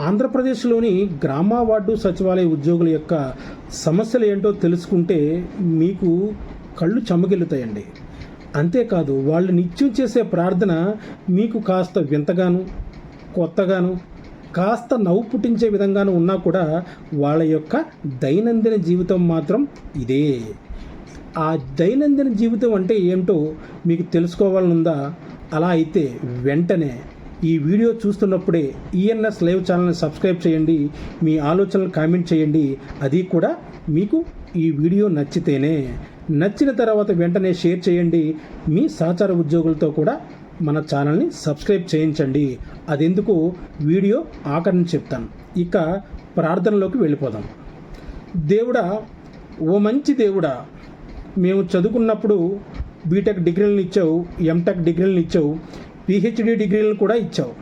ఆంధ్రప్రదేశ్లోని గ్రామ వార్డు సచివాలయ ఉద్యోగుల యొక్క సమస్యలు ఏంటో తెలుసుకుంటే మీకు కళ్ళు చెమ్మగిల్లుతాయండి అంతేకాదు వాళ్ళు నిత్యం చేసే ప్రార్థన మీకు కాస్త వింతగాను కొత్తగాను కాస్త నవ్వు పుట్టించే విధంగాను ఉన్నా కూడా వాళ్ళ యొక్క దైనందిన జీవితం మాత్రం ఇదే. ఆ దైనందిన జీవితం అంటే ఏమిటో మీకు తెలుసుకోవాలనుందా? అలా అయితే వెంటనే ఈ వీడియో చూస్తున్నప్పుడే ఈఎన్ఎస్ లైవ్ ఛానల్ని సబ్స్క్రైబ్ చేయండి మీ ఆలోచనలు కామెంట్ చేయండి. అది కూడా మీకు ఈ వీడియో నచ్చితేనే. నచ్చిన తర్వాత వెంటనే షేర్ చేయండి. మీ సహచార ఉద్యోగులతో కూడా మన ఛానల్ని సబ్స్క్రైబ్ చేయించండి. అదెందుకు? వీడియో ఆఖరిని చెప్తాను. ఇక ప్రార్థనలోకి వెళ్ళిపోదాం. దేవుడా ఓ మంచి దేవుడా మేము చదువుకున్నప్పుడు బీటెక్ డిగ్రీలను ఇచ్చావు ఎంటెక్ డిగ్రీలను ఇచ్చావు పిహెచ్డి డిగ్రీలను కూడా ఇచ్చావు.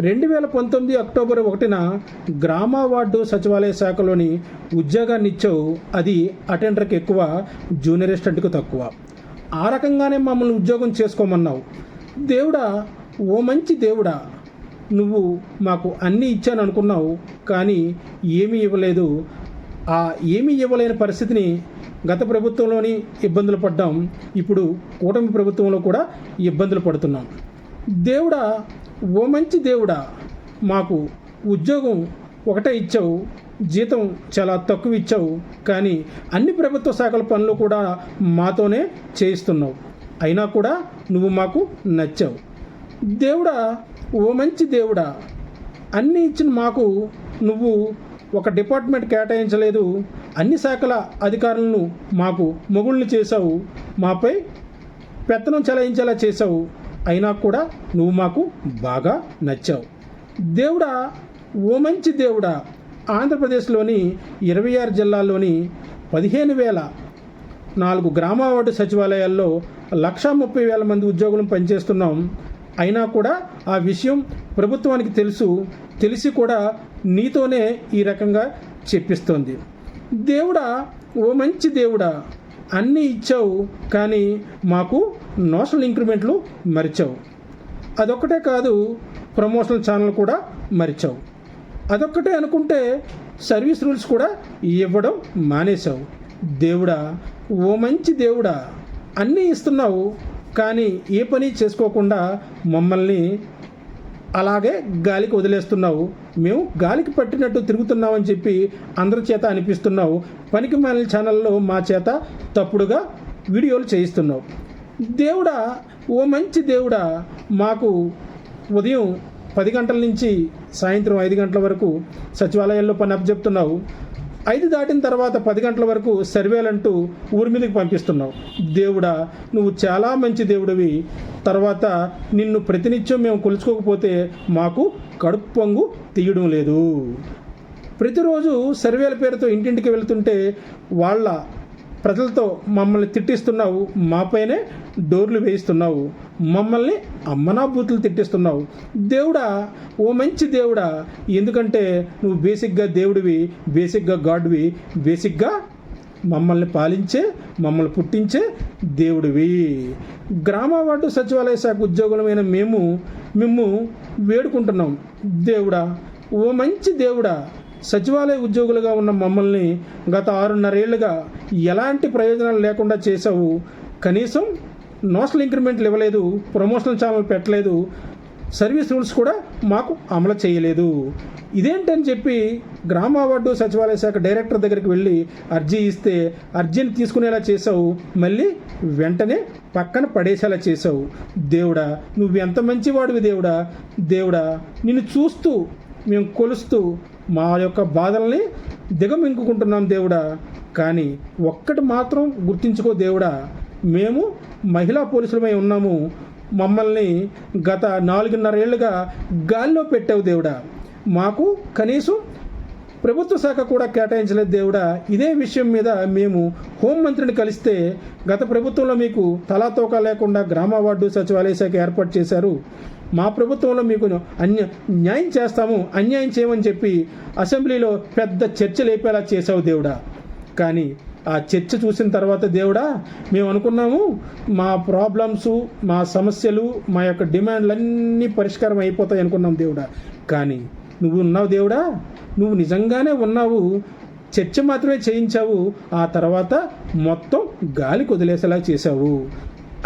రెండు వేల పంతొమ్మిది అక్టోబర్ ఒకటిన గ్రామ వార్డు సచివాలయ శాఖలోని ఉద్యోగాన్ని ఇచ్చావు. అది అటెండర్కి ఎక్కువ జూనియర్ అసిస్టెంట్కి తక్కువ. ఆ రకంగానే మమ్మల్ని ఉద్యోగం చేసుకోమన్నావు. దేవుడా ఓ మంచి దేవుడా నువ్వు మాకు అన్నీ ఇచ్చాను అనుకున్నావు కానీ ఏమీ ఇవ్వలేదు. ఆ ఏమీ ఇవ్వలేని పరిస్థితిని గత ప్రభుత్వంలోని ఇబ్బందులు పడ్డాం. ఇప్పుడు కూటమి ప్రభుత్వంలో కూడా ఇబ్బందులు పడుతున్నాం. దేవుడా ఓ మంచి దేవుడా మాకు ఉద్యోగం ఒకటే ఇచ్చావు జీతం చాలా తక్కువ ఇచ్చావు కానీ అన్ని ప్రభుత్వ శాఖల పనులు కూడా మాతోనే చేయిస్తున్నావు. అయినా కూడా నువ్వు మాకు నచ్చావు. దేవుడా ఓ మంచి దేవుడా అన్నీ ఇచ్చిన మాకు నువ్వు ఒక డిపార్ట్మెంట్ కేటాయించలేదు అన్ని శాఖల అధికారులను మాకు మొగుళ్ళు చేశావు మాపై పెత్తనం చెలాయించేలా చేశావు అయినా కూడా నువ్వు మాకు బాగా నచ్చావు. దేవుడా ఓ మంచి దేవుడా ఆంధ్రప్రదేశ్లోని ఇరవై ఆరు జిల్లాల్లోని పదిహేను వేల నాలుగు గ్రామ వార్డు సచివాలయాల్లో లక్షా ముప్పై వేల మంది ఉద్యోగులను పనిచేస్తున్నాం. అయినా కూడా ఆ విషయం ప్రభుత్వానికి తెలుసు. తెలిసి కూడా నీతోనే ఈ రకంగా చెప్పిస్తోంది. దేవుడా ఓ మంచి దేవుడా అన్నీ ఇచ్చావు కానీ మాకు నోషనల్ ఇంక్రిమెంట్లు మరిచావు. అదొక్కటే కాదు ప్రమోషనల్ ఛానల్ కూడా మరిచావు. అదొక్కటే అనుకుంటే సర్వీస్ రూల్స్ కూడా ఇవ్వడం మానేశావు. దేవుడా ఓ మంచి దేవుడా అన్నీ ఇస్తున్నావు కానీ ఏ పని చేసుకోకుండా మమ్మల్ని అలాగే గాలికి వదిలేస్తున్నావు. మేము గాలికి పట్టినట్టు తిరుగుతున్నామని చెప్పి అందరి చేత అనిపిస్తున్నావు. పనికి మాలిన ఛానల్లో మా చేత తప్పుడుగా వీడియోలు చేయిస్తున్నావు. దేవుడా ఓ మంచి దేవుడా మాకు ఉదయం పది గంటల నుంచి సాయంత్రం ఐదు గంటల వరకు సచివాలయాల్లో పని అప్పచెప్తున్నావు. ఐదు దాటిన తర్వాత పది గంటల వరకు సర్వేలంటూ ఊరి మీదకి పంపిస్తున్నావు. దేవుడా నువ్వు చాలా మంచి దేవుడివి. తర్వాత నిన్ను ప్రతినిత్యం మేము కొలుచుకోకపోతే మాకు కడుపు పొంగు తీయడం లేదు. ప్రతిరోజు సర్వేల పేరుతో ఇంటింటికి వెళ్తుంటే వాళ్ళ ప్రజలతో మమ్మల్ని తిట్టిస్తున్నావు మాపైనే డోర్లు వేయిస్తున్నావు మమ్మల్ని అమ్మనా బూతులు తిట్టిస్తున్నావు. దేవుడా ఓ మంచి దేవుడా ఎందుకంటే నువ్వు బేసిక్గా దేవుడివి బేసిక్గా గాడ్వి బేసిక్గా మమ్మల్ని పాలించే మమ్మల్ని పుట్టించే దేవుడివి. గ్రామ వార్డు సచివాలయ శాఖ ఉద్యోగులమైన మేము మేము వేడుకుంటున్నాం. దేవుడా ఓ మంచి దేవుడా సచివాలయ ఉద్యోగులుగా ఉన్న మమ్మల్ని గత ఆరున్నరేళ్ళుగా ఎలాంటి ప్రయోజనాలు లేకుండా చేశావు? కనీసం నోషనల్ ఇంక్రిమెంట్లు ఇవ్వలేదు ప్రమోషనల్ ఛానల్ పెట్టలేదు సర్వీస్ రూల్స్ కూడా మాకు అమలు చేయలేదు. ఇదేంటని చెప్పి గ్రామ అవార్డు సచివాలయ శాఖ డైరెక్టర్ దగ్గరికి వెళ్ళి అర్జీ ఇస్తే అర్జీని తీసుకునేలా చేసావు మళ్ళీ వెంటనే పక్కన పడేసేలా చేసావు దేవుడా నువ్వు ఎంత మంచివాడివి దేవుడా? దేవుడా నిన్ను చూస్తూ మేము కొలుస్తూ మా యొక్క బాధల్ని దిగమింగుకుంటున్నాం దేవుడా. కానీ ఒక్కటి మాత్రం గుర్తించుకో దేవుడా. మేము మహిళా పోలీసులమై ఉన్నాము. మమ్మల్ని గత నాలుగున్నరేళ్ళుగా గాల్లో పెట్టావు దేవుడా. మాకు కనీసం ప్రభుత్వ శాఖ కూడా కేటాయించలేదు దేవుడా. ఇదే విషయం మీద మేము హోంమంత్రిని కలిస్తే గత ప్రభుత్వంలో మీకు తలాతోక లేకుండా గ్రామ వార్డు సచివాలయ శాఖ ఏర్పాటు చేశారు. మా ప్రభుత్వంలో మీకు అన్య న్యాయం చేస్తాము అన్యాయం చేయమని చెప్పి అసెంబ్లీలో పెద్ద చర్చ లేపేలా చేసావు దేవుడా. కానీ ఆ చర్చ చూసిన తర్వాత దేవుడా మేము అనుకున్నాము మా ప్రాబ్లమ్స్ మా సమస్యలు మా యొక్క డిమాండ్లన్నీ పరిష్కారం అయిపోతాయి అనుకున్నాం దేవుడా. కానీ నువ్వు ఉన్నావు దేవుడా నువ్వు నిజంగానే ఉన్నావు చర్చ మాత్రమే చేయించావు ఆ తర్వాత మొత్తం గాలి కుదిలేసేలా చేశావు.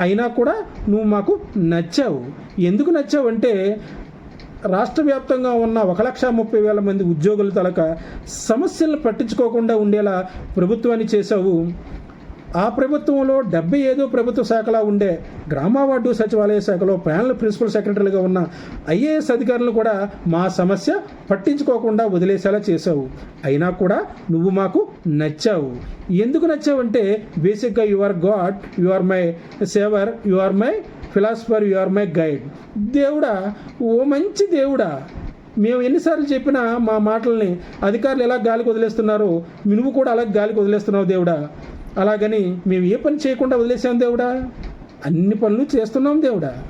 అయినా కూడా నువ్వు మాకు నచ్చావు. ఎందుకు నచ్చావు అంటే రాష్ట్ర వ్యాప్తంగా ఉన్న ఒక లక్ష ముప్పై వేల మంది ఉద్యోగుల తలక సమస్యలను పట్టించుకోకుండా ఉండేలా ప్రభుత్వాన్ని చేశావు. ఆ ప్రభుత్వంలో డెబ్బై ఐదో ప్రభుత్వ శాఖలా ఉండే గ్రామవార్డు సచివాలయ శాఖలో ప్యానల్ ప్రిన్సిపల్ సెక్రటరీలుగా ఉన్న ఐఏఎస్ అధికారులు కూడా మా సమస్య పట్టించుకోకుండా వదిలేసేలా చేశావు. అయినా కూడా నువ్వు మాకు నచ్చావు. ఎందుకు నచ్చావంటే బేసిక్గా you are God you are my saviour you are my philosopher you are my guide. దేవుడా ఓ మంచి దేవుడా. మేము ఎన్నిసార్లు చెప్పినా మా మాటల్ని అధికారులు ఎలా గాలికి వదిలేస్తున్నారో నువ్వు కూడా అలా గాలికి వదిలేస్తున్నావు దేవుడా. అలాగని మేము ఏ పని చేయకుండా వదిలేసాం దేవుడా? అన్ని పనులు చేస్తున్నాం దేవుడా.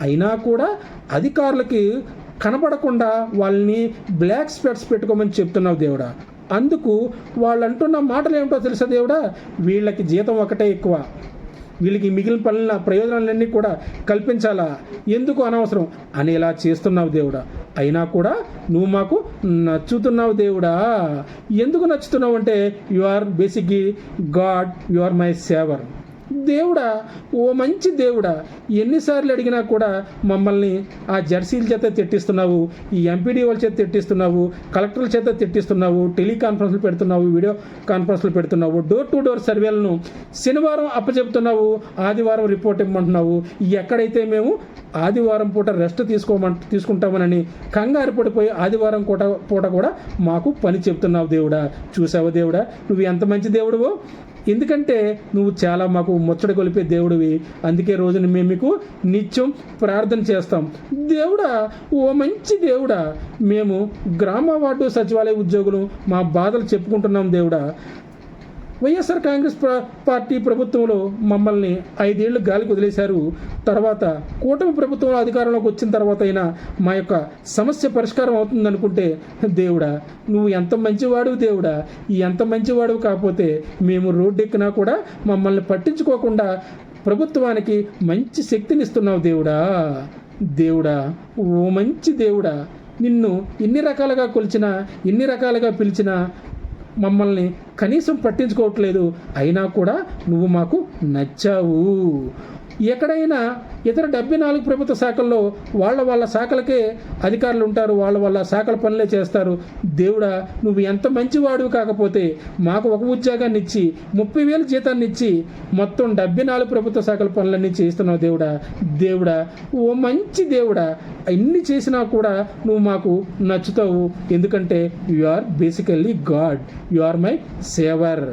అయినా కూడా అధికారులకి కనపడకుండా వాళ్ళని బ్లాక్ స్పెట్స్ పెట్టుకోమని చెప్తున్నావు దేవుడా. అందుకు వాళ్ళు అంటున్న మాటలు ఏమిటో తెలుసా దేవుడా? వీళ్ళకి జీతం ఒకటే ఎక్కువ. వీళ్ళకి మిగిలిన పనుల ప్రయోజనాలన్నీ కూడా కల్పించాలా? ఎందుకు అనవసరం? అనేలా చేస్తున్నావు దేవుడా. అయినా కూడా నువ్వు మాకు నచ్చుతున్నావు దేవుడా. ఎందుకు నచ్చుతున్నావు అంటే you are basically God you are my saviour దేవుడా? ఓ మంచి దేవుడా. ఎన్నిసార్లు అడిగినా కూడా మమ్మల్ని ఆ జెర్సీల చేత తిట్టిస్తున్నావు ఈ ఎంపీడీ వాళ్ళ చేత తిట్టిస్తున్నావు కలెక్టర్ల చేత తిట్టిస్తున్నావు టెలికాన్ఫరెన్స్లు పెడుతున్నావు వీడియో కాన్ఫరెన్స్లు పెడుతున్నావు డోర్ టు డోర్ సర్వేలను శనివారం అప్పచెప్తున్నావు ఆదివారం రిపోర్ట్ ఇవ్వమంటున్నావు. ఎక్కడైతే మేము ఆదివారం పూట రెస్ట్ తీసుకోమం తీసుకుంటామనని కంగారు పడిపోయి ఆదివారం పూట పూట కూడా మాకు పని చెప్తున్నావు దేవుడా. చూసావు దేవుడా? నువ్వు ఎంత మంచి దేవుడువో? ఎందుకంటే నువ్వు చాలా మాకు ముచ్చట కొలిపే దేవుడివి. అందుకే రోజున మేము మీకు నిత్యం ప్రార్థన చేస్తాం. దేవుడా ఓ మంచి దేవుడా మేము గ్రామ వార్డు సచివాలయ ఉద్యోగులు మా బాధలు చెప్పుకుంటున్నాం దేవుడా. వైఎస్ఆర్ కాంగ్రెస్ పార్టీ ప్రభుత్వంలో మమ్మల్ని ఐదేళ్ళు గాలికి వదిలేశారు. తర్వాత కూటమి ప్రభుత్వం అధికారంలోకి వచ్చిన తర్వాత అయినా మా యొక్క సమస్య పరిష్కారం అవుతుంది అనుకుంటే దేవుడా నువ్వు ఎంత మంచివాడు దేవుడా ఎంత మంచివాడు కాకపోతే మేము రోడ్డెక్కినా కూడా మమ్మల్ని పట్టించుకోకుండా ప్రభుత్వానికి మంచి శక్తినిస్తున్నావు దేవుడా. దేవుడా ఓ మంచి దేవుడా నిన్ను ఎన్ని రకాలుగా కొలిచినా ఎన్ని రకాలుగా పిలిచినా మమ్మల్ని కనీసం పట్టించుకోవట్లేదు. అయినా కూడా నువ్వు మాకు నచ్చావు. ఎక్కడైనా ఇతర డెబ్బై నాలుగు ప్రభుత్వ శాఖల్లో వాళ్ళ వాళ్ళ శాఖలకే అధికారులు ఉంటారు వాళ్ళ వాళ్ళ శాఖల పనులే చేస్తారు. దేవుడా నువ్వు ఎంత మంచివాడు కాకపోతే మాకు ఒక ఉద్యోగాన్ని ఇచ్చి ముప్పై వేలు జీతాన్ని ఇచ్చి మొత్తం డెబ్బై నాలుగు ప్రభుత్వ శాఖల పనులన్నీ చేస్తున్నావు దేవుడా. దేవుడా ఓ మంచి దేవుడా ఇన్ని చేసినా కూడా నువ్వు మాకు నచ్చుతావు. ఎందుకంటే you are basically God you are my saviour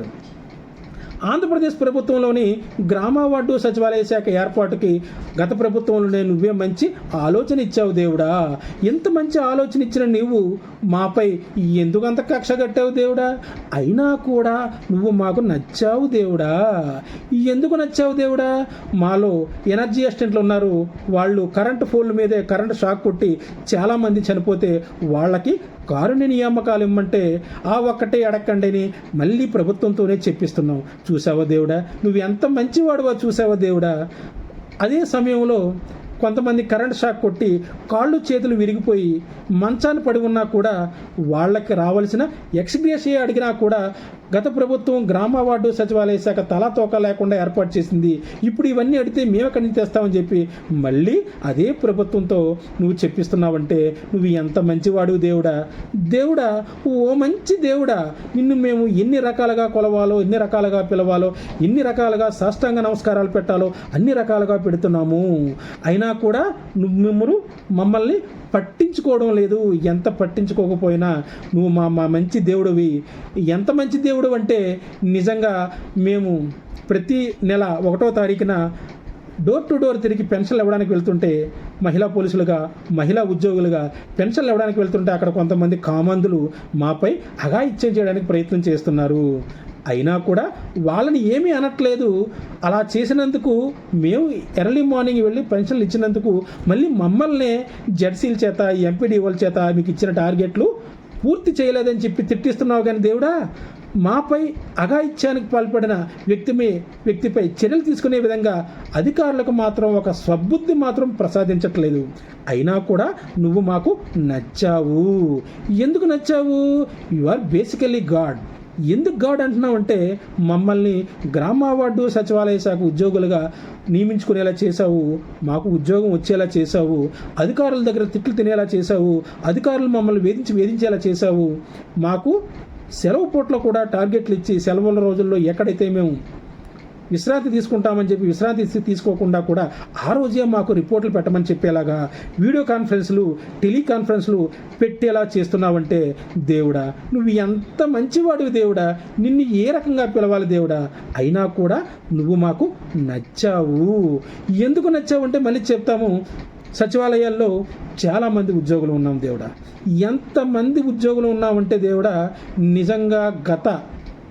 Andhra Pradesh ప్రభుత్వంలోని గ్రామ వార్డు సచివాలయ శాఖ ఏర్పాటుకి గత ప్రభుత్వంలోనే నువ్వే మంచి ఆలోచన ఇచ్చావు దేవుడా. ఎంత మంచి ఆలోచన ఇచ్చిన నీవు మాపై ఎందుకంత కక్ష కట్టావు దేవుడా? అయినా కూడా నువ్వు మాకు నచ్చావు దేవుడా. ఎందుకు నచ్చావు దేవుడా? మాలో ఎనర్జీ అసిస్టెంట్లు ఉన్నారు. వాళ్ళు కరెంటు ఫోన్ల మీదే కరెంటు షాక్ కొట్టి చాలామంది చనిపోతే వాళ్ళకి కారుని నియామకాలు ఇమ్మంటే ఆ ఒక్కటే అడక్కండిని మళ్ళీ ప్రభుత్వంతోనే చెప్పిస్తున్నావు చూసావా దేవుడా? నువ్వు ఎంత మంచివాడువా చూసావా దేవుడా? అదే సమయంలో కొంతమంది కరెంట్ షాక్ కొట్టి కాళ్ళు చేతులు విరిగిపోయి మంచాన్ని పడి ఉన్నా కూడా వాళ్ళకి రావాల్సిన ఎక్స్గ్రేషియా అడిగినా కూడా గత ప్రభుత్వం గ్రామ వార్డు సచివాలయ శాఖ తలా తోక లేకుండా ఏర్పాటు చేసింది. ఇప్పుడు ఇవన్నీ అడిగితే మేము ఎక్కడి నుంచి తెస్తామని చెప్పి మళ్ళీ అదే ప్రభుత్వంతో నువ్వు చెప్పిస్తున్నావంటే నువ్వు ఎంత మంచివాడు దేవుడా? దేవుడా ఓ మంచి దేవుడా. నిన్ను మేము ఎన్ని రకాలుగా కొలవాలో ఎన్ని రకాలుగా పిలవాలో ఎన్ని రకాలుగా సాష్టాంగ నమస్కారాలు పెట్టాలో అన్ని రకాలుగా పెడుతున్నాము. అయినా కూడా నువ్వు మిమ్మల్ని మమ్మల్ని పట్టించుకోవడం లేదు. ఎంత పట్టించుకోకపోయినా నువ్వు మా మా మంచి దేవుడివి. ఎంత మంచి దేవుడు అంటే నిజంగా మేము ప్రతి నెల ఒకటో తారీఖున డోర్ టు డోర్ తిరిగి పెన్షన్లు ఇవ్వడానికి వెళ్తుంటే మహిళా పోలీసులుగా మహిళా ఉద్యోగులుగా పెన్షన్లు ఇవ్వడానికి వెళ్తుంటే అక్కడ కొంతమంది కామందులు మాపై అఘాయిత్యం చేయడానికి ప్రయత్నం చేస్తున్నారు. అయినా కూడా వాళ్ళని ఏమీ అనట్లేదు. అలా చేసినందుకు మేము ఎర్లీ మార్నింగ్ వెళ్ళి పెన్షన్లు ఇచ్చినందుకు మళ్ళీ మమ్మల్నే జెడ్సీల చేత ఎంపీడీఓల చేత మీకు ఇచ్చిన టార్గెట్లు పూర్తి చేయలేదని చెప్పి తిట్టిస్తున్నావు కానీ దేవుడా మాపై అఘాయిత్యానికి పాల్పడిన వ్యక్తిమే వ్యక్తిపై చర్యలు తీసుకునే విధంగా అధికారులకు మాత్రం ఒక స్వబుద్ధి మాత్రం ప్రసాదించట్లేదు. అయినా కూడా నువ్వు మాకు నచ్చావు. ఎందుకు నచ్చావు? You are basically God. ఎందుకు గాడ్ అంటున్నావు అంటే మమ్మల్ని గ్రామ వార్డు సచివాలయ శాఖ ఉద్యోగులుగా నియమించుకునేలా చేశావు మాకు ఉద్యోగం వచ్చేలా చేశావు అధికారుల దగ్గర తిట్లు తినేలా చేశావు అధికారులు మమ్మల్ని వేధించి వేధించేలా చేశావు. మాకు సెలవు పూట్లో కూడా టార్గెట్లు ఇచ్చి సెలవుల రోజుల్లో ఎక్కడైతే మేము విశ్రాంతి తీసుకుంటామని చెప్పి విశ్రాంతి తీసుకోకుండా కూడా ఆ రోజే మాకు రిపోర్ట్లు పెట్టమని చెప్పేలాగా వీడియో కాన్ఫరెన్స్లు టెలికాన్ఫరెన్స్లు పెట్టేలా చేస్తున్నావంటే దేవుడా నువ్వు ఎంత మంచివాడివి దేవుడా నిన్ను ఏ రకంగా పిలవాలి దేవుడా అయినా కూడా నువ్వు మాకు నచ్చావు. ఎందుకు నచ్చావంటే మళ్ళీ చెప్తాము. సచివాలయాల్లో చాలామంది ఉద్యోగులు ఉన్నాం దేవుడా. ఎంతమంది ఉద్యోగులు ఉన్నామంటే దేవుడా నిజంగా గత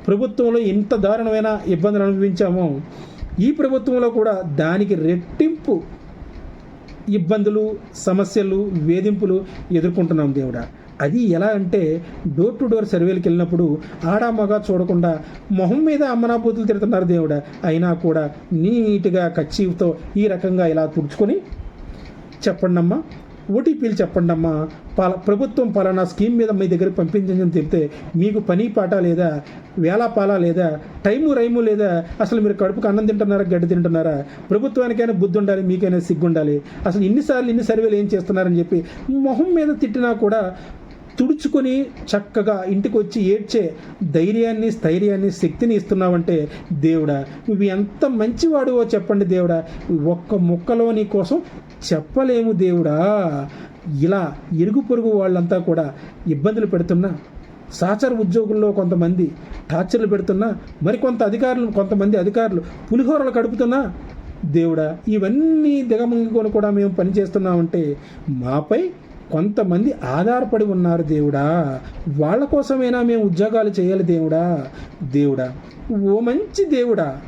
ప్రభుత్వంలో ఇంత దారుణమైన ఇబ్బందులు అనుభవించామో ఈ ప్రభుత్వంలో కూడా దానికి రెట్టింపు ఇబ్బందులు సమస్యలు వేధింపులు ఎదుర్కొంటున్నాం దేవుడా. అది ఎలా అంటే డోర్ టు డోర్ సర్వేలకు వెళ్ళినప్పుడు ఆడ మగ చూడకుండా మొహం మీద అమ్మనాబూతులు తిడుతున్నారు దేవుడ. అయినా కూడా నీట్గా కచ్చీతో ఈ రకంగా ఇలా తుడుచుకొని చెప్పండమ్మా ఓటీపీలు చెప్పండి అమ్మా పాల ప్రభుత్వం పలానా స్కీమ్ మీద మీ దగ్గర పంపించని చెప్తే మీకు పని పాట లేదా వేళ పాల లేదా టైము రైము లేదా అసలు మీరు కడుపుకు అన్నం తింటున్నారా గడ్డి తింటున్నారా ప్రభుత్వానికైనా బుద్ధి ఉండాలి మీకైనా సిగ్గుండాలి. అసలు ఇన్నిసార్లు ఇన్ని సర్వేలు ఏం చేస్తున్నారని చెప్పి మొహం మీద తిట్టినా కూడా తుడుచుకొని చక్కగా ఇంటికి వచ్చి ఏడ్చే ధైర్యాన్ని స్థైర్యాన్ని శక్తిని ఇస్తున్నావంటే దేవుడా. నువ్వు ఎంత మంచివాడువో చెప్పండి దేవుడా. ఒక్క ముక్కలోని కోసం చెప్పలేము దేవుడా. ఇలా ఇరుగు పొరుగు వాళ్ళంతా కూడా ఇబ్బందులు పెడుతున్నా సహచర ఉద్యోగుల్లో కొంతమంది టార్చర్లు పెడుతున్నా మరికొంత అధికారులు కొంతమంది అధికారులు పులిహోరలు కడుపుతున్నా దేవుడా ఇవన్నీ దిగమంగుకొని కూడా మేము పనిచేస్తున్నామంటే మాపై కొంతమంది ఆధారపడి ఉన్నారు దేవుడా. వాళ్ళ కోసమైనా మేము ఉద్యోగాలు చేయాలి దేవుడా. దేవుడా ఓ మంచి దేవుడా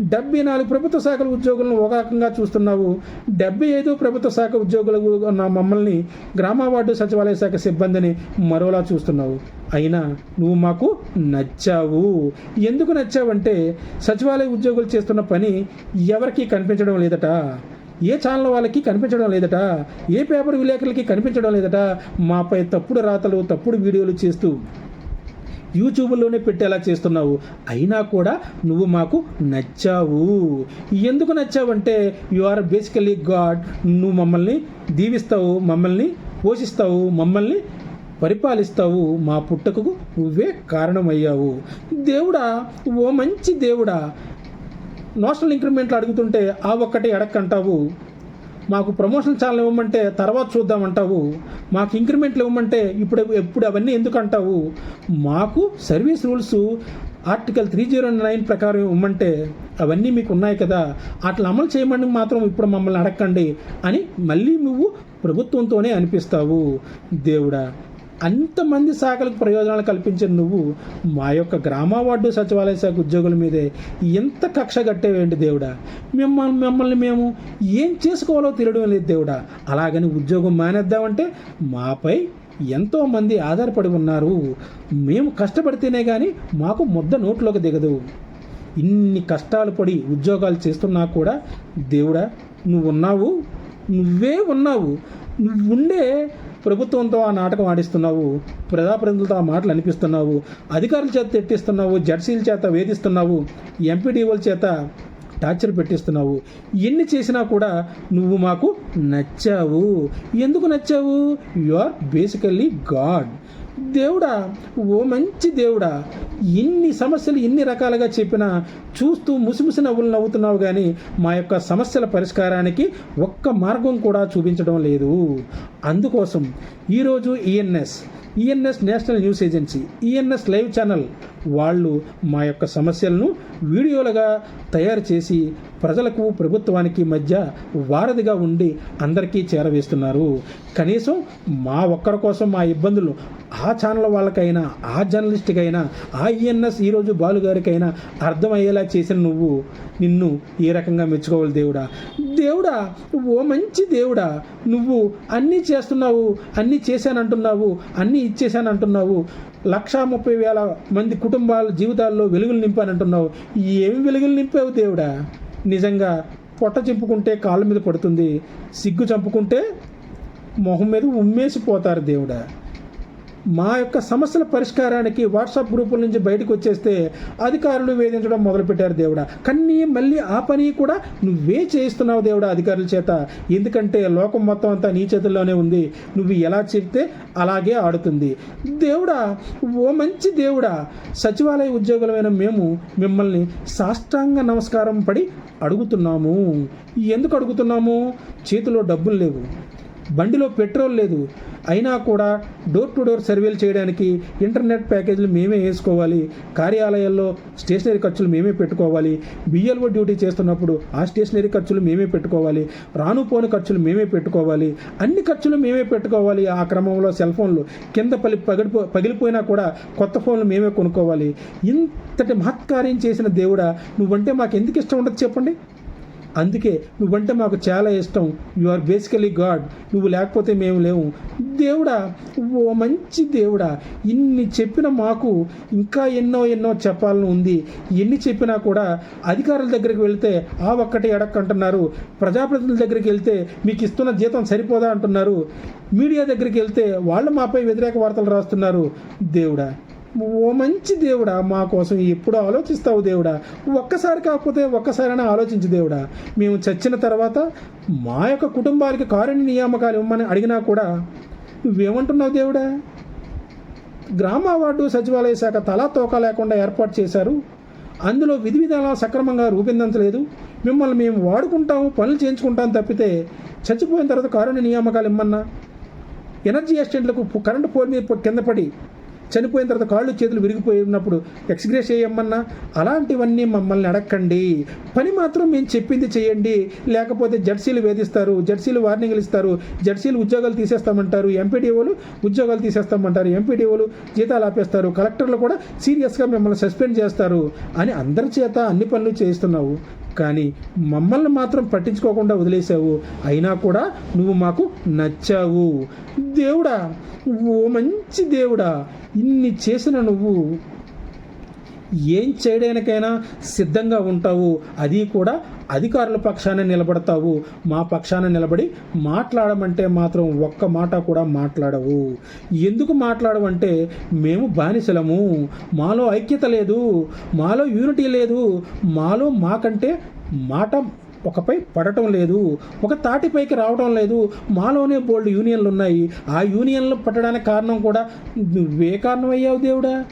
డెబ్బై నాలుగు ప్రభుత్వ శాఖల ఉద్యోగులను ఒక రకంగా చూస్తున్నావు. డెబ్బై ఐదు ప్రభుత్వ శాఖ ఉద్యోగులు ఉన్న మమ్మల్ని గ్రామ వార్డు సచివాలయ శాఖ సిబ్బందిని మరోలా చూస్తున్నావు. అయినా నువ్వు మాకు నచ్చావు. ఎందుకు నచ్చావంటే సచివాలయ ఉద్యోగులు చేస్తున్న పని ఎవరికీ కనిపించడం లేదట. ఏ ఛానల్ వాళ్ళకి కనిపించడం లేదట. ఏ పేపర్ విలేకరులకి కనిపించడం లేదట. మాపై తప్పుడు రాతలు తప్పుడు వీడియోలు చేస్తూ యూట్యూబ్లోనే పెట్టేలా చేస్తున్నావు. అయినా కూడా నువ్వు మాకు నచ్చావు. ఎందుకు నచ్చావంటే యు ఆర్ బేసికలీ గాడ్ నువ్వు మమ్మల్ని దీవిస్తావు మమ్మల్ని పోషిస్తావు మమ్మల్ని పరిపాలిస్తావు. మా పుట్టకు నువ్వే కారణమయ్యావు. దేవుడా ఓ మంచి దేవుడా. నోషనల్ ఇంక్రిమెంట్లు అడుగుతుంటే ఆ ఒక్కటి అడక్కంటావు. మాకు ప్రమోషన్ ఛానల్ ఇవ్వమంటే తర్వాత చూద్దామంటావు మాకు ఇంక్రిమెంట్లు ఇవ్వమంటే ఇప్పుడు ఎప్పుడు అవన్నీ ఎందుకు అంటావు? మాకు service rules article three zero nine ప్రకారం ఇవ్వమంటే అవన్నీ మీకు ఉన్నాయి కదా అట్లా అమలు చేయమని మాత్రం ఇప్పుడు మమ్మల్ని అడగండి అని మళ్ళీ నువ్వు ప్రభుత్వంతోనే అనిపిస్తావు దేవుడా. అంతమంది శాఖలకు ప్రయోజనాలు కల్పించిన నువ్వు మా యొక్క గ్రామ వార్డు సచివాలయ శాఖ ఉద్యోగుల మీదే ఎంత కక్ష కట్టేవేంటి దేవుడా? మిమ్మల్ని మిమ్మల్ని మేము ఏం చేసుకోవాలో తెలియడం లేదు దేవుడా. అలాగని ఉద్యోగం మానేద్దామంటే మాపై ఎంతోమంది ఆధారపడి ఉన్నారు. మేము కష్టపడితేనే కానీ మాకు ముద్ద నోట్లోకి దిగదు. ఇన్ని కష్టాలు పడి ఉద్యోగాలు చేస్తున్నా కూడా దేవుడా నువ్వు ఉన్నావు. నువ్వే ఉన్నావు. నువ్వుండే ప్రభుత్వంతో ఆ నాటకం ఆడిస్తున్నావు ప్రజాప్రతినిధులతో ఆ మాటలు అనిపిస్తున్నావు అధికారుల చేత తిట్టిస్తున్నావు జడ్సీల చేత వేధిస్తున్నావు ఎంపీడీఓల చేత టార్చర్ పెట్టిస్తున్నావు. ఎన్ని చేసినా కూడా నువ్వు మాకు నచ్చావు. ఎందుకు నచ్చావు? యు ఆర్ బేసికల్లీ గాడ్ దేవుడా ఓ మంచి దేవుడా ఇన్ని సమస్యలు ఇన్ని రకాలుగా చెప్పినా చూస్తూ ముసిముసి నవ్వులు నవ్వుతున్నావు కానీ మా యొక్క సమస్యల పరిష్కారానికి ఒక్క మార్గం కూడా చూపించడం లేదు. అందుకోసం ఈరోజు ENS ENS national news agency ENS live channel వాళ్ళు మా యొక్క సమస్యలను వీడియోలుగా తయారు చేసి ప్రజలకు ప్రభుత్వానికి మధ్య వారధిగా ఉండి అందరికీ చేరవేస్తున్నారు. కనీసం మా ఒక్కరి కోసం మా ఇబ్బందులు ఆ ఛానల్ వాళ్ళకైనా ఆ జర్నలిస్ట్కైనా ఆ ఈఎన్ఎస్ ఈరోజు బాలుగారికైనా అర్థమయ్యేలా చేసిన నువ్వు నిన్ను ఏ రకంగా మెచ్చుకోవాలి దేవుడా? దేవుడా ఓ మంచి దేవుడా నువ్వు అన్నీ చేస్తున్నావు అన్నీ చేశానంటున్నావు అన్నీ ఇచ్చేసాను అంటున్నావు లక్షా ముప్పై వేల మంది కుటుంబాల జీవితాల్లో వెలుగులు నింపానంటున్నావు. ఏమి వెలుగులు నింపావు దేవుడా? నిజంగా పొట్ట చింపుకుంటే కాళ్ళ మీద పడుతుంది సిగ్గు చంపుకుంటే మొహం మీద ఉమ్మేసిపోతారు దేవుడా. మా యొక్క సమస్యల పరిష్కారానికి వాట్సాప్ గ్రూపుల నుంచి బయటకు వచ్చేస్తే అధికారులు వేధించడం మొదలుపెట్టారు దేవుడా. కన్నీ మళ్ళీ ఆ పని కూడా నువ్వే చేయిస్తున్నావు దేవుడా అధికారుల చేత. ఎందుకంటే లోకం మొత్తం అంతా నీ చేతుల్లోనే ఉంది. నువ్వు ఎలా చెప్తే అలాగే ఆడుతుంది. దేవుడా ఓ మంచి దేవుడా సచివాలయ ఉద్యోగులమైన మేము మిమ్మల్ని సాష్టాంగ నమస్కారం పడి అడుగుతున్నాము. ఎందుకు అడుగుతున్నాము? చేతిలో డబ్బులు లేవు. బండిలో పెట్రోల్ లేదు. అయినా కూడా డోర్ టు డోర్ సర్వేలు చేయడానికి ఇంటర్నెట్ ప్యాకేజీలు మేమే వేసుకోవాలి. కార్యాలయాల్లో స్టేషనరీ ఖర్చులు మేమే పెట్టుకోవాలి. బిఎల్ఓ డ్యూటీ చేస్తున్నప్పుడు ఆ స్టేషనరీ ఖర్చులు మేమే పెట్టుకోవాలి. రాను పోను ఖర్చులు మేమే పెట్టుకోవాలి. అన్ని ఖర్చులు మేమే పెట్టుకోవాలి ఆ క్రమంలో సెల్ ఫోన్లు. కింద పలి పగిలిపో పగిలిపోయినా కూడా కొత్త ఫోన్లు మేమే కొనుక్కోవాలి. ఇంతటి మహత్కార్యం చేసిన దేవుడా నువ్వంటే మాకు ఎందుకు ఇష్టం ఉండదు చెప్పండి? అందుకే నువ్వంటే మాకు చాలా ఇష్టం. యు ఆర్ బేసికలీ గాడ్ నువ్వు లేకపోతే మేము లేవు. దేవుడా ఓ మంచి దేవుడా ఇన్ని చెప్పిన మాకు ఇంకా ఎన్నో ఎన్నో చెప్పాలని ఉంది. ఎన్ని చెప్పినా కూడా అధికారుల దగ్గరికి వెళ్తే ఆ ఒక్కటి ఎడక్కంటున్నారు ప్రజాప్రతినిధుల దగ్గరికి వెళ్తే మీకు ఇస్తున్న జీతం సరిపోదా అంటున్నారు. మీడియా దగ్గరికి వెళ్తే వాళ్ళు మాపై వ్యతిరేక వార్తలు రాస్తున్నారు. దేవుడా ఓ మంచి దేవుడా మా కోసం ఎప్పుడు ఆలోచిస్తావు దేవుడా? ఒక్కసారి కాకపోతే ఒక్కసారైనా ఆలోచించు దేవుడా. మేము చచ్చిన తర్వాత మా యొక్క కుటుంబాలకి కారుణ్య నియామకాలు ఇవ్వమని అడిగినా కూడా నువ్వేమంటున్నావు దేవుడా? గ్రామ వార్డు సచివాలయ శాఖ తలా తోక లేకుండా ఏర్పాటు చేశారు. అందులో విధి విధానాలు సక్రమంగా రూపొందించలేదు. మిమ్మల్ని మేము వాడుకుంటాము పనులు చేయించుకుంటాం తప్పితే చచ్చిపోయిన తర్వాత కారుణ్య నియామకాలు ఇమ్మన్నా. ఎనర్జీ ఎస్టేట్లకు కరెంటు పోల్ మీద కింద పడి చనిపోయిన తర్వాత కాళ్ళు చేతులు విరిగిపోయి ఉన్నప్పుడు ఎక్స్గ్రేస్ చేయమన్నా అలాంటివన్నీ మమ్మల్ని అడగండి పని మాత్రం మేము చెప్పింది చేయండి. లేకపోతే జడ్సీలు వేధిస్తారు జడ్సీలు వార్నింగ్లు ఇస్తారు జడ్సీలు ఉద్యోగాలు తీసేస్తామంటారు ఎంపీడీఓలు ఉద్యోగాలు తీసేస్తామంటారు ఎంపీడీఓలు జీతాలు ఆపేస్తారు కలెక్టర్లు కూడా సీరియస్గా మిమ్మల్ని సస్పెండ్ చేస్తారు అని అందరి చేత అన్ని పనులు చేస్తున్నావు కానీ మమ్మల్ని మాత్రం పట్టించుకోకుండా వదిలేసావు. అయినా కూడా నువ్వు మాకు నచ్చావు. దేవుడా ఓ మంచి దేవుడా ఇన్ని చేసిన నువ్వు ఏం చేయడానికైనా సిద్ధంగా ఉంటావు? అది కూడా అధికారుల పక్షాన నిలబడతావు. మా పక్షాన నిలబడి మాట్లాడమంటే మాత్రం ఒక్క మాట కూడా మాట్లాడవు. ఎందుకు మాట్లాడవంటే మేము బానిసలము. మాలో ఐక్యత లేదు. మాలో యూనిటీ లేదు. మాలో మాకంటే మాట ఒకపై పడటం లేదు ఒక తాటిపైకి రావడం లేదు. మాలోనే బోల్డ్ యూనియన్లు ఉన్నాయి ఆ యూనియన్లు పట్టడానికి కారణం కూడా నువ్వే కారణం అయ్యావు దేవుడా?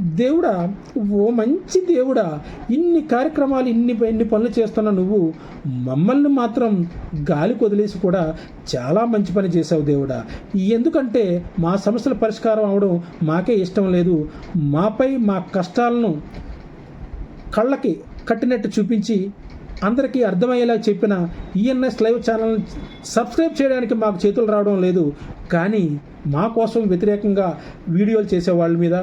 దేవుడా ఓ మంచి దేవుడా ఇన్ని కార్యక్రమాలు ఇన్ని ఇన్ని పనులు చేస్తున్న నువ్వు మమ్మల్ని మాత్రం గాలి వదిలేసి కూడా చాలా మంచి పని చేసావు దేవుడా. ఎందుకంటే మా సమస్యల పరిష్కారం అవడం మాకే ఇష్టం లేదు. మాపై మా కష్టాలను కళ్ళకి కట్టినట్టు చూపించి అందరికీ అర్థమయ్యేలా చెప్పిన ఈఎన్ఎస్ లైవ్ ఛానల్ సబ్స్క్రైబ్ చేయడానికి మాకు చేతులు రావడం లేదు. కానీ మా కోసం వ్యతిరేకంగా వీడియోలు చేసే వాళ్ళ మీద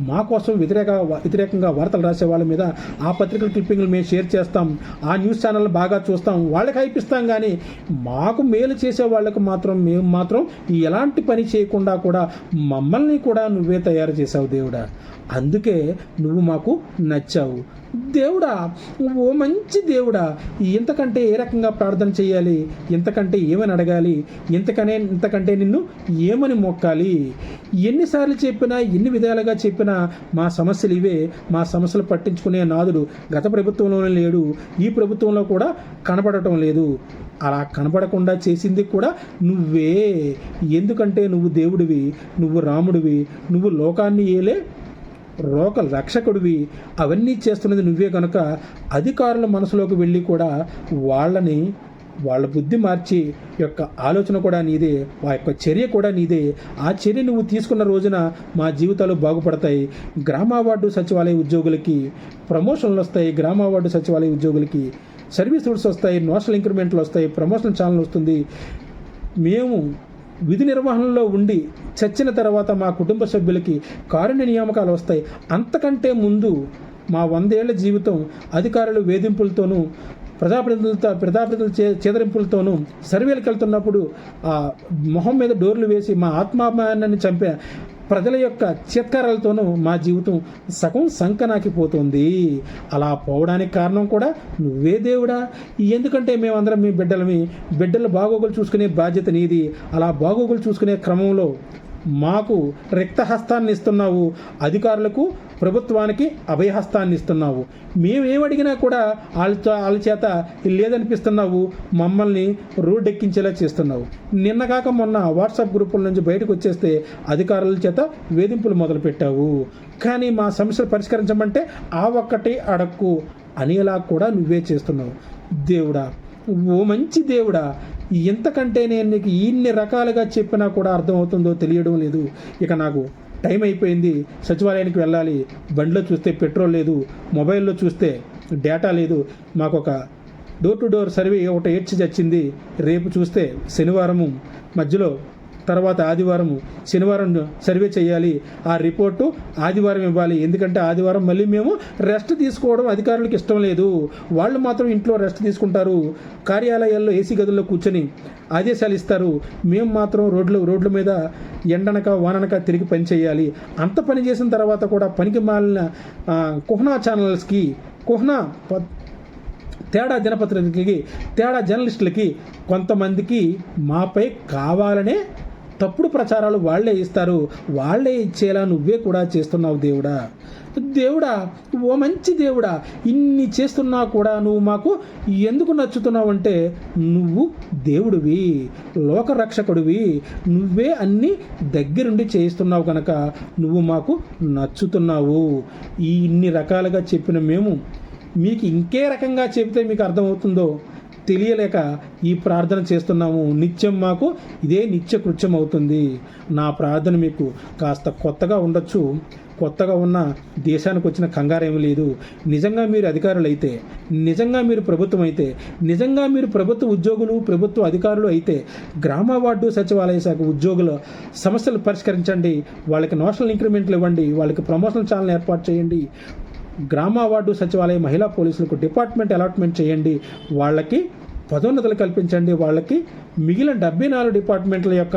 మా కోసం వ్యతిరేక వ్యతిరేకంగా వార్తలు రాసే వాళ్ళ మీద ఆ పత్రికల క్లిప్పింగ్లు మేము షేర్ చేస్తాం ఆ న్యూస్ ఛానల్ బాగా చూస్తాం వాళ్ళకి అయిపిస్తాం కానీ మాకు మేలు చేసే వాళ్ళకు మాత్రం మేము మాత్రం ఎలాంటి పని చేయకుండా కూడా మమ్మల్ని కూడా నువ్వే తయారు చేసావు దేవుడా. అందుకే నువ్వు మాకు నచ్చావు. దేవుడా ఓ మంచి దేవుడా ఇంతకంటే ఏ రకంగా ప్రార్థన చేయాలి? ఇంతకంటే ఏమని అడగాలి? ఇంతకనే ఇంతకంటే నిన్ను ఏమని మొక్కాలి? ఎన్నిసార్లు చెప్పినా ఎన్ని విధాలుగా చెప్పినా మా సమస్యలు ఇవే. మా సమస్యలు పట్టించుకునే నాదుడు గత ప్రభుత్వంలోనే లేడు. ఈ ప్రభుత్వంలో కూడా కనబడటం లేదు. అలా కనపడకుండా చేసింది కూడా నువ్వే. ఎందుకంటే నువ్వు దేవుడివి నువ్వు రాముడివి నువ్వు లోకాన్ని ఏలే రోక రక్షకుడివి. అవన్నీ చేస్తున్నది నువ్వే కనుక అధికారుల మనసులోకి వెళ్ళి కూడా వాళ్ళని వాళ్ళ బుద్ధి మార్చి యొక్క ఆలోచన కూడా నీదే ఆ యొక్క చర్య కూడా నీదే. ఆ చర్య నువ్వు తీసుకున్న రోజున మా జీవితాలు బాగుపడతాయి. గ్రామ వార్డు సచివాలయ ఉద్యోగులకి ప్రమోషన్లు వస్తాయి. గ్రామ వార్డు సచివాలయ ఉద్యోగులకి సర్వీస్ రూల్స్ వస్తాయి. నోషనల్ ఇంక్రిమెంట్లు వస్తాయి. ప్రమోషన్ ఛానల్ వస్తుంది. మేము విధి నిర్వహణలో ఉండి చచ్చిన తర్వాత మా కుటుంబ సభ్యులకి కారుణ్య నియామకాలు వస్తాయి. అంతకంటే ముందు మా వందేళ్ళ జీవితం అధికారులు వేధింపులతోనూ ప్రజాప్రతినిధులతో ప్రజాప్రతినిధుల చే చేదరింపులతోనూ సర్వేలకు వెళ్తున్నప్పుడు ఆ మొహం మీద డోర్లు వేసి మా ఆత్మాభిమానాన్ని చంపే ప్రజల యొక్క చిత్కారాలతోనూ మా జీవితం సగం సంకనాకిపోతుంది. అలా పోవడానికి కారణం కూడా నువ్వే దేవుడా. ఎందుకంటే మేమందరం మీ బిడ్డలమి. బిడ్డల బాగోగులు చూసుకునే బాధ్యత నీది. అలా బాగోగులు చూసుకునే క్రమంలో మాకు రిక్తహస్తాన్ని ఇస్తున్నావు. అధికారులకు ప్రభుత్వానికి అభయహస్తాన్ని ఇస్తున్నావు. మేమేమడిగినా కూడా వాళ్ళతో వాళ్ళ చేత లేదనిపిస్తున్నావు. మమ్మల్ని రోడ్డెక్కించేలా చేస్తున్నావు. చేస్తున్నావు నిన్నగాక మొన్న వాట్సాప్ గ్రూపుల నుంచి బయటకు వచ్చేస్తే అధికారుల చేత వేధింపులు మొదలుపెట్టావు. కానీ మా సమస్యలు పరిష్కరించమంటే ఆ ఒక్కటి అడక్కు అనేలా కూడా నువ్వే చేస్తున్నావు. దేవుడా ఓ మంచి దేవుడా ఎంతకంటే నేను నీకు ఇన్ని రకాలుగా చెప్పినా కూడా అర్థమవుతుందో తెలియడం లేదు. ఇక నాకు టైం అయిపోయింది సచివాలయానికి వెళ్ళాలి. బండిలో చూస్తే పెట్రోల్ లేదు మొబైల్లో చూస్తే డేటా లేదు. మాకు ఒక డోర్ టు డోర్ సర్వే ఒకటి ఏడ్చి చచ్చింది. రేపు చూస్తే శనివారము. మధ్యలో తర్వాత ఆదివారం శనివారం సర్వే చేయాలి. ఆ రిపోర్టు ఆదివారం ఇవ్వాలి. ఎందుకంటే ఆదివారం మళ్ళీ మేము రెస్ట్ తీసుకోవడం అధికారులకు ఇష్టం లేదు. వాళ్ళు మాత్రం ఇంట్లో రెస్ట్ తీసుకుంటారు. కార్యాలయాల్లో ఏసీ గదుల్లో కూర్చొని ఆదేశాలు ఇస్తారు. మేము మాత్రం రోడ్లు రోడ్ల మీద ఎండనక వాననక తిరిగి పని చేయాలి. అంత పని చేసిన తర్వాత కూడా పనికి మాలిన కుహ్నా కుహనా ఛానల్స్కి కుహనా ప- తేడా దినపత్రికలకి తేడా జర్నలిస్టులకి కొంతమందికి మాపై కావాలనే తప్పుడు ప్రచారాలు వాళ్ళే ఇస్తారు వాళ్ళే ఇచ్చేలా నువ్వే కూడా చేస్తున్నావు దేవుడా. దేవుడా ఓ మంచి దేవుడా ఇన్ని చేస్తున్నా కూడా నువ్వు మాకు ఎందుకు నచ్చుతున్నావు అంటే నువ్వు దేవుడివి లోకరక్షకుడివి నువ్వే అన్నీ దగ్గరుండి చేయిస్తున్నావు కనుక నువ్వు మాకు నచ్చుతున్నావు. ఈ ఇన్ని రకాలుగా చెప్పిన మేము మీకు ఇంకే రకంగా చెబితే మీకు అర్థమవుతుందో తెలియలేక ఈ ప్రార్థన చేస్తున్నాము. నిత్యం మాకు ఇదే నిత్య కృత్యం అవుతుంది. నా ప్రార్థన మీకు కాస్త కొత్తగా ఉండొచ్చు. కొత్తగా ఉన్న దేశానికి వచ్చిన కంగారేమీ లేదు. నిజంగా మీరు అధికారులు అయితే నిజంగా మీరు ప్రభుత్వం అయితే నిజంగా మీరు ప్రభుత్వ ఉద్యోగులు ప్రభుత్వ అధికారులు అయితే గ్రామ వార్డు సచివాలయ శాఖ ఉద్యోగుల సమస్యలు పరిష్కరించండి. వాళ్ళకి నోషనల్ ఇంక్రిమెంట్లు ఇవ్వండి. వాళ్ళకి ప్రమోషనల్ ఛానల్ ఏర్పాటు చేయండి. గ్రామ వార్డు సచివాలయ మహిళా పోలీసులకు డిపార్ట్మెంట్ అలాట్మెంట్ చేయండి. వాళ్ళకి పదోన్నతులు కల్పించండి. వాళ్ళకి మిగిలిన డెబ్బై నాలుగు డిపార్ట్మెంట్ల యొక్క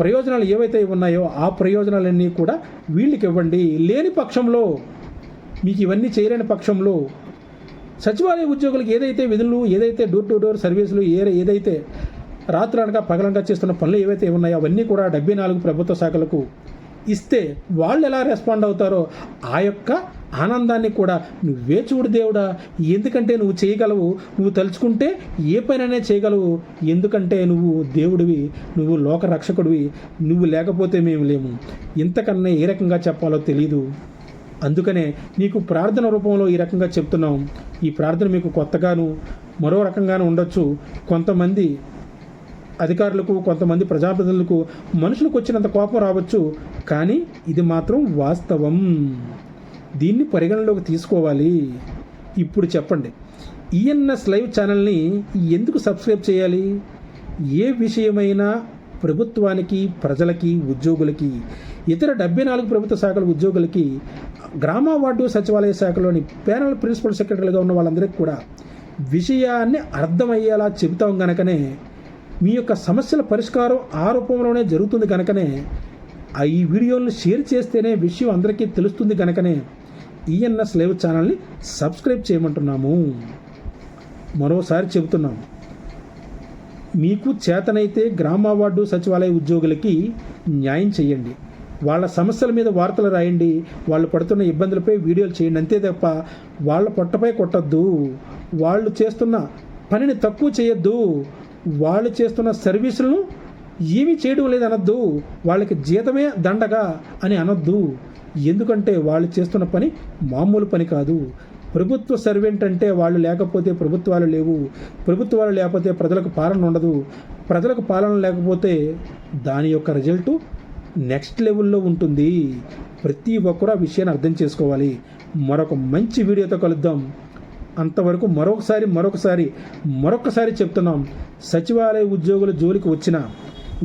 ప్రయోజనాలు ఏవైతే ఉన్నాయో ఆ ప్రయోజనాలన్నీ కూడా వీళ్ళకి ఇవ్వండి. లేని పక్షంలో మీకు ఇవన్నీ చేయలేని పక్షంలో సచివాలయ ఉద్యోగులకు ఏదైతే విధులు ఏదైతే డోర్ టు డోర్ సర్వీసులు ఏ ఏదైతే రాత్రనగా పగలంగా చేస్తున్న పనులు ఏవైతే ఉన్నాయో అవన్నీ కూడా డెబ్బై నాలుగు ప్రభుత్వ శాఖలకు ఇస్తే వాళ్ళు ఎలా రెస్పాండ్ అవుతారో ఆ యొక్క ఆనందాన్ని కూడా నువ్వే చూడు దేవుడా. ఎందుకంటే నువ్వు చేయగలవు నువ్వు తలుచుకుంటే ఏ పనైనా చేయగలవు. ఎందుకంటే నువ్వు దేవుడివి నువ్వు లోక రక్షకుడివి నువ్వు లేకపోతే మేము లేము. ఇంతకన్నా ఏ రకంగా చెప్పాలో తెలియదు అందుకనే నీకు ప్రార్థన రూపంలో ఈ రకంగా చెప్తున్నాం. ఈ ప్రార్థన మీకు కొత్తగాను మరో రకంగాను ఉండొచ్చు. కొంతమంది అధికారులకు కొంతమంది ప్రజాప్రతినిధులకు మనుషులకు వచ్చినంత కోపం రావచ్చు. కానీ ఇది మాత్రం వాస్తవం. దీన్ని పరిగణలోకి తీసుకోవాలి. ఇప్పుడు చెప్పండి. ఈఎన్ఎస్ లైవ్ ఛానల్ని ఎందుకు సబ్స్క్రైబ్ చేయాలి? ఏ విషయమైనా ప్రభుత్వానికి ప్రజలకి ఉద్యోగులకి ఇతర డెబ్బై నాలుగు ప్రభుత్వ శాఖల ఉద్యోగులకి గ్రామ వార్డు సచివాలయ శాఖలోని ప్యానల్ ప్రిన్సిపల్ సెక్రటరీలుగా ఉన్న వాళ్ళందరికీ కూడా విషయాన్ని అర్థమయ్యేలా చెబుతాం గనకనే మీ యొక్క సమస్యల పరిష్కారం ఆ రూపంలోనే జరుగుతుంది కనుకనే ఆ ఈ వీడియోలను షేర్ చేస్తేనే విషయం అందరికీ తెలుస్తుంది కనుకనే ఈఎన్ఎస్ లైవ్ ఛానల్ని సబ్స్క్రైబ్ చేయమంటున్నాము. మరోసారి చెబుతున్నాము. మీకు చేతనైతే గ్రామ వార్డు సచివాలయ ఉద్యోగులకి న్యాయం చేయండి. వాళ్ళ సమస్యల మీద వార్తలు రాయండి. వాళ్ళు పడుతున్న ఇబ్బందులపై వీడియోలు చేయండి. అంతే తప్ప వాళ్ళ పొట్టపై కొట్టద్దు. వాళ్ళు చేస్తున్న పనిని తక్కువ చేయొద్దు. వాళ్ళు చేస్తున్న సర్వీసులను ఏమీ చేయడం లేదనొద్దు వాళ్ళకి జీతమే దండగా అని అనొద్దు. ఎందుకంటే వాళ్ళు చేస్తున్న పని మామూలు పని కాదు. ప్రభుత్వ సర్వెంట్ అంటే వాళ్ళు లేకపోతే ప్రభుత్వాలు లేవు. ప్రభుత్వాలు లేకపోతే ప్రజలకు పాలన ఉండదు. ప్రజలకు పాలన లేకపోతే దాని యొక్క రిజల్టు నెక్స్ట్ లెవెల్లో ఉంటుంది. ప్రతి ఒక్కరూ ఆ విషయాన్ని అర్థం చేసుకోవాలి. మరొక మంచి వీడియోతో కలుద్దాం. అంతవరకు మరొకసారి మరొకసారి మరొకసారి చెప్తున్నాం. సచివాలయ ఉద్యోగుల జోలికి వచ్చిన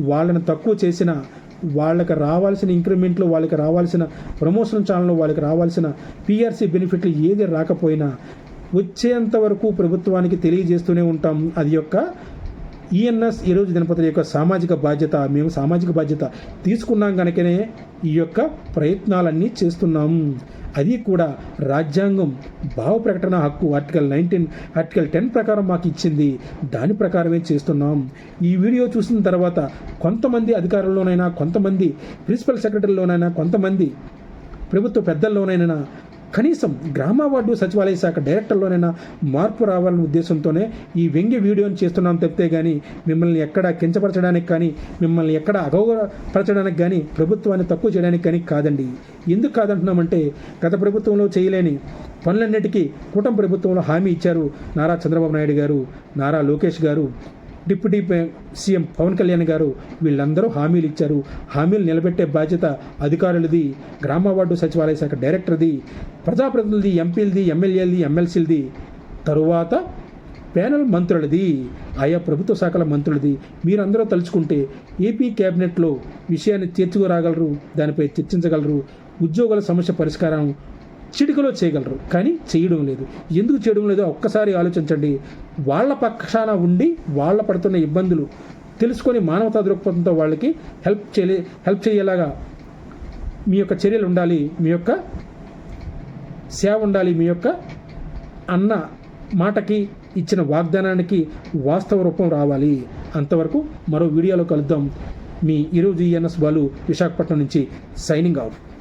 వాళ్ళని తక్కువ చేసిన వాళ్ళకి రావాల్సిన ఇంక్రిమెంట్లు వాళ్ళకి రావాల్సిన ప్రమోషన్ ఛానల్ వాళ్ళకి రావాల్సిన పిఆర్సీ బెనిఫిట్లు ఏది రాకపోయినా వచ్చేంత వరకు ప్రభుత్వానికి తెలియజేస్తూనే ఉంటాం. అది యొక్క ఈఎన్ఎస్ ఈరోజు దినపత్రిక యొక్క సామాజిక బాధ్యత మేము సామాజిక బాధ్యత తీసుకున్నాం కనుకనే ఈ యొక్క ప్రయత్నాలన్నీ చేస్తున్నాం. అది కూడా రాజ్యాంగం భావ ప్రకటన హక్కు ఆర్టికల్ నైన్టీన్ ఆర్టికల్ టెన్ ప్రకారం మాకు ఇచ్చింది. దాని ప్రకారమే చేస్తున్నాం. ఈ వీడియో చూసిన తర్వాత కొంతమంది అధికారుల్లోనైనా కొంతమంది ప్రిన్సిపల్ సెక్రటరీలోనైనా కొంతమంది ప్రభుత్వ పెద్దల్లోనైనా కనీసం గ్రామ వార్డు సచివాలయ శాఖ డైరెక్టర్లోనైనా మార్పు రావాలనే ఉద్దేశంతోనే ఈ వ్యంగ్య వీడియోని చేస్తున్నాం తప్పితే కానీ మిమ్మల్ని ఎక్కడ కించపరచడానికి కానీ మిమ్మల్ని ఎక్కడ అగౌరవపరచడానికి కానీ ప్రభుత్వాన్ని తక్కువ చేయడానికి కానీ కాదండి. ఎందుకు కాదంటున్నామంటే గత ప్రభుత్వంలో చేయలేని పనులన్నిటికీ కూటమి ప్రభుత్వంలో హామీ ఇచ్చారు నారా చంద్రబాబు నాయుడు గారు నారా లోకేష్ గారు. డిప్యూటీ సీఎం పవన్ కళ్యాణ్ గారు వీళ్ళందరూ హామీలు ఇచ్చారు. హామీలు నిలబెట్టే బాధ్యత అధికారులది గ్రామ వార్డు సచివాలయ శాఖ డైరెక్టర్ది ప్రజాప్రతినిధులది ఎంపీలది ఎమ్మెల్యేలది ఎమ్మెల్సీలది. తరువాత ప్యానల్ మంత్రులది ఆయా ప్రభుత్వ శాఖల మంత్రులది. మీరందరూ తలుచుకుంటే ఏపీ క్యాబినెట్లో విషయాన్ని తీర్చుకురాగలరు దానిపై చర్చించగలరు. ఉద్యోగుల సమస్య పరిష్కారం చిటికలో చేయగలరు కానీ చేయడం లేదు. ఎందుకు చేయడం లేదో? ఒక్కసారి ఆలోచించండి. వాళ్ళ పక్షాన ఉండి వాళ్ళ పడుతున్న ఇబ్బందులు తెలుసుకొని మానవతా దృక్పథంతో వాళ్ళకి హెల్ప్ చేయలే హెల్ప్ చేయలాగా మీ యొక్క చర్యలు ఉండాలి మీ యొక్క సేవ ఉండాలి మీ యొక్క అన్న మాటకి ఇచ్చిన వాగ్దానానికి వాస్తవ రూపం రావాలి. అంతవరకు మరో వీడియోలో కలుద్దాం. మీ ఈరోజు ఈఎన్ఎస్ బాలు విశాఖపట్నం నుంచి సైనింగ్ ఆఫ్.